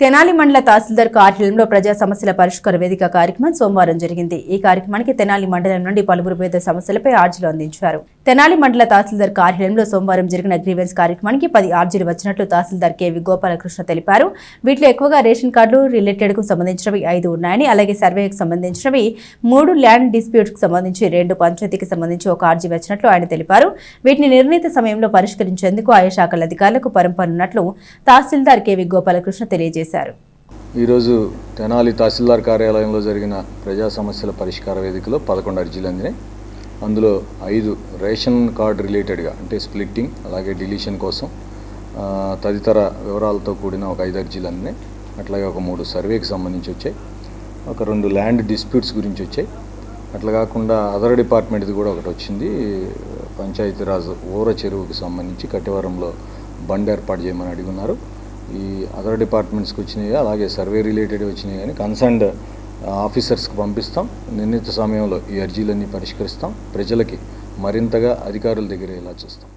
తెనాలి మండల తహసీల్దార్ కార్యాలయంలో ప్రజా సమస్యల పరిష్కార వేదిక కార్యక్రమం సోమవారం జరిగింది. ఈ కార్యక్రమానికి తెనాలి మండలం నుండి పలువురు వివిధ సమస్యలపై ఆర్జీలు అందించారు. తెనాలి మండల తహసీల్దార్ కార్యాలయంలో సోమవారం జరిగిన గ్రీవెన్స్ కార్యక్రమానికి పది ఆర్జీలు వచ్చినట్లు తహసీల్దార్ కేవి గోపాలకృష్ణ తెలిపారు. వీటిలో ఎక్కువగా రేషన్ కార్డులు రిలేటెడ్కు సంబంధించినవి ఐదు ఉన్నాయని అలాగే సర్వేకి సంబంధించినవి మూడు ల్యాండ్ డిస్ప్యూట్స్కు సంబంధించి రెండు పంచాయతీకి సంబంధించి ఒక ఆర్జీ వచ్చినట్లు ఆయన తెలిపారు. వీటిని నిర్ణీత సమయంలో పరిష్కరించేందుకు ఆయా శాఖల అధికారులకు పరంపనున్నట్లు తహసీల్దార్ కేవి గోపాలకృష్ణ తెలియజేశారు. ఈరోజు తెనాలి తహసీల్దార్ కార్యాలయంలో జరిగిన ప్రజా సమస్యల పరిష్కార వేదికలో పదకొండు అర్జీలు అందినాయి. అందులో ఐదు రేషన్ కార్డ్ రిలేటెడ్గా అంటే స్ప్లిట్టింగ్ అలాగే డిలీషన్ కోసం తదితర వివరాలతో కూడిన ఒక ఐదు అర్జీలు అందినాయి అట్లాగే ఒక మూడు సర్వేకి సంబంధించి వచ్చాయి. ఒక రెండు ల్యాండ్ డిస్ప్యూట్స్ గురించి వచ్చాయి. అట్లా కాకుండా అదర్ డిపార్ట్మెంట్ది కూడా ఒకటి వచ్చింది. పంచాయతీరాజ్ ఊర చెరువుకి సంబంధించి కట్టివరంలో బండ్ ఏర్పాటు చేయమని అడిగి ఉన్నారు. ఈ అదర్ డిపార్ట్మెంట్స్కి వచ్చినాయి అలాగే సర్వే రిలేటెడ్ వచ్చినాయి కానీ కన్సర్న్డ్ ఆఫీసర్స్కి పంపిస్తాం. నిర్ణీత సమయంలో ఈ అర్జీలన్నీ పరిష్కరిస్తాం. ప్రజలకి మరింతగా అధికారుల దగ్గర ఇలా చూస్తాం.